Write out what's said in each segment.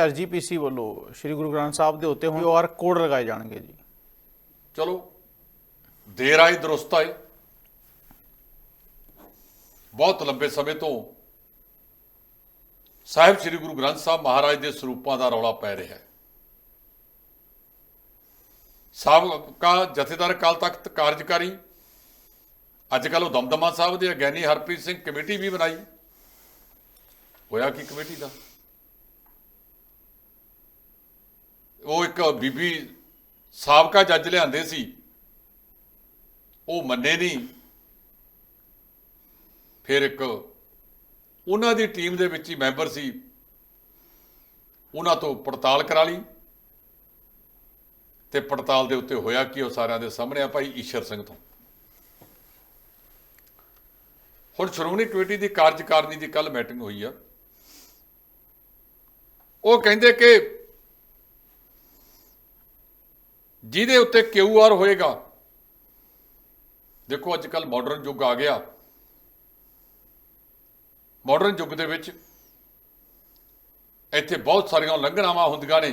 ਆਰਜੀਪੀਸੀ ਵੱਲੋਂ ਸ੍ਰੀ ਗੁਰੂ ਗ੍ਰੰਥ ਸਾਹਿਬ ਦੇ ਉੱਤੇ ਹੁਣ ਕਿਊਆਰ ਕੋਡ ਲਗਾਏ ਜਾਣਗੇ ਜੀ। ਚਲੋ, ਦੇਰ ਆਈ, ਦਰੁਸਤ ਆਏ ਬਹੁਤ ਲੰਬੇ ਸਮੇਂ ਤੋਂ ਸਾਹਿਬ ਸ੍ਰੀ ਗੁਰੂ ਗ੍ਰੰਥ ਸਾਹਿਬ ਮਹਾਰਾਜ ਦੇ ਸਰੂਪਾਂ ਦਾ ਰੌਲਾ ਪੈ ਰਿਹਾ ਹੈ। ਸਾਬਕਾ ਜਥੇਦਾਰ ਕਾਲ ਤਖਤ ਕਾਰਜਕਾਰੀ ਅੱਜ ਕੱਲ ਉਹ ਦਮਦਮਾ ਸਾਹਿਬ ਦੇ ਗਿਆਨੀ ਹਰਪ੍ਰੀਤ ਸਿੰਘ ਕਮੇਟੀ ਵੀ ਬਣਾਈ। ਹੋਇਆ ਕੀ ਕਮੇਟੀ ਦਾ? ਉਹ ਇੱਕ ਬੀਬੀ ਸਾਬਕਾ ਜੱਜ ਲਿਆਂਦੇ ਸੀ। ਉਹ ਮੰਨੇ ਨਹੀਂ। ਫਿਰ ਇੱਕ ਉਹਨਾਂ ਦੀ ਟੀਮ ਦੇ ਵਿੱਚ ਹੀ ਮੈਂਬਰ ਸੀ। ਉਹਨਾਂ ਤੋਂ ਪੜਤਾਲ ਕਰਾ ਲਈ। ਤੇ ਪੜਤਾਲ ਦੇ ਉੱਤੇ ਹੋਇਆ ਕਿ ਉਹ ਸਾਰਿਆਂ ਦੇ ਸਾਹਮਣੇ ਆ ਭਾਈ ਈਸ਼ਰ ਸਿੰਘ ਤੋਂ। ਹੁਣ ਸ਼੍ਰੋਮਣੀ ਕਮੇਟੀ ਦੀ ਕਾਰਜਕਾਰਨੀ ਦੀ ਕੱਲ ਮੀਟਿੰਗ ਹੋਈ ਆ। ਉਹ ਕਹਿੰਦੇ ਕਿ ਜਿਹਦੇ ਉੱਤੇ ਕਿਊਆਰ ਹੋਏਗਾ। ਦੇਖੋ ਅੱਜ ਕੱਲ ਮਾਡਰਨ ਯੁੱਗ ਆ ਗਿਆ। ਮਾਡਰਨ ਯੁੱਗ ਦੇ ਵਿੱਚ ਇੱਥੇ ਬਹੁਤ ਸਾਰੀਆਂ ਉਲੰਘਣਾਵਾਂ ਹੁੰਦੀਆਂ ਨੇ।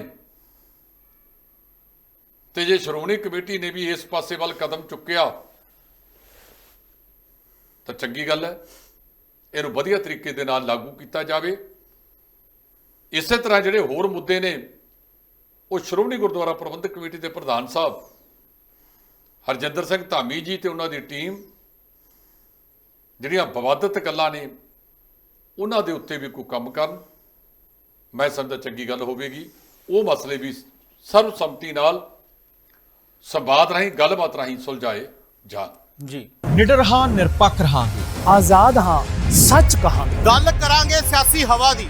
ਤੇ ਜੇ ਸ਼੍ਰੋਮਣੀ ਕਮੇਟੀ ਨੇ ਵੀ ਇਸ ਪਾਸੇ ਵੱਲ ਕਦਮ ਚੁੱਕਿਆ, ਤਾਂ ਚੰਗੀ ਗੱਲ ਹੈ, ਇਹਨੂੰ ਵਧੀਆ ਤਰੀਕੇ ਦੇ ਨਾਲ ਲਾਗੂ ਕੀਤਾ ਜਾਵੇ। ਇਸੇ ਤਰ੍ਹਾਂ ਜਿਹੜੇ ਹੋਰ ਮੁੱਦੇ ਨੇ ਉਹ ਸ਼੍ਰੋਮਣੀ ਗੁਰਦੁਆਰਾ ਪ੍ਰਬੰਧਕ ਕਮੇਟੀ ਦੇ ਪ੍ਰਧਾਨ ਸਾਹਿਬ ਹਰਜਿੰਦਰ ਸਿੰਘ ਧਾਮੀ ਜੀ ਤੇ ਉਹਨਾਂ ਦੀ ਟੀਮ ਜਿਹੜੀਆਂ ਵਿਵਾਦਤ ਗੱਲਾਂ ਨੇ ਉਹਨਾਂ ਦੇ ਉੱਤੇ ਵੀ ਕੋਈ ਕੰਮ ਕਰਨ। ਮੈਂ ਸਮਝਦਾ ਚੰਗੀ ਗੱਲ ਹੋਵੇਗੀ। ਉਹ ਮਸਲੇ ਵੀ ਸਰਬਸੰਮਤੀ ਨਾਲ ਸੰਵਾਦ ਰਾਹੀਂ ਗੱਲਬਾਤ ਰਾਹੀਂ ਸੁਲਝਾਏ ਜਾਣ। ਜੀ। ਨਿਡਰ ਹਾਂ ਨਿਰਪੱਖ ਰਹਾਂਗੇ। ਆਜ਼ਾਦ ਹਾਂ ਸੱਚ ਕਹਾਂਗੇ। ਗੱਲ ਕਰਾਂਗੇ ਸਿਆਸੀ ਹਵਾ ਦੀ।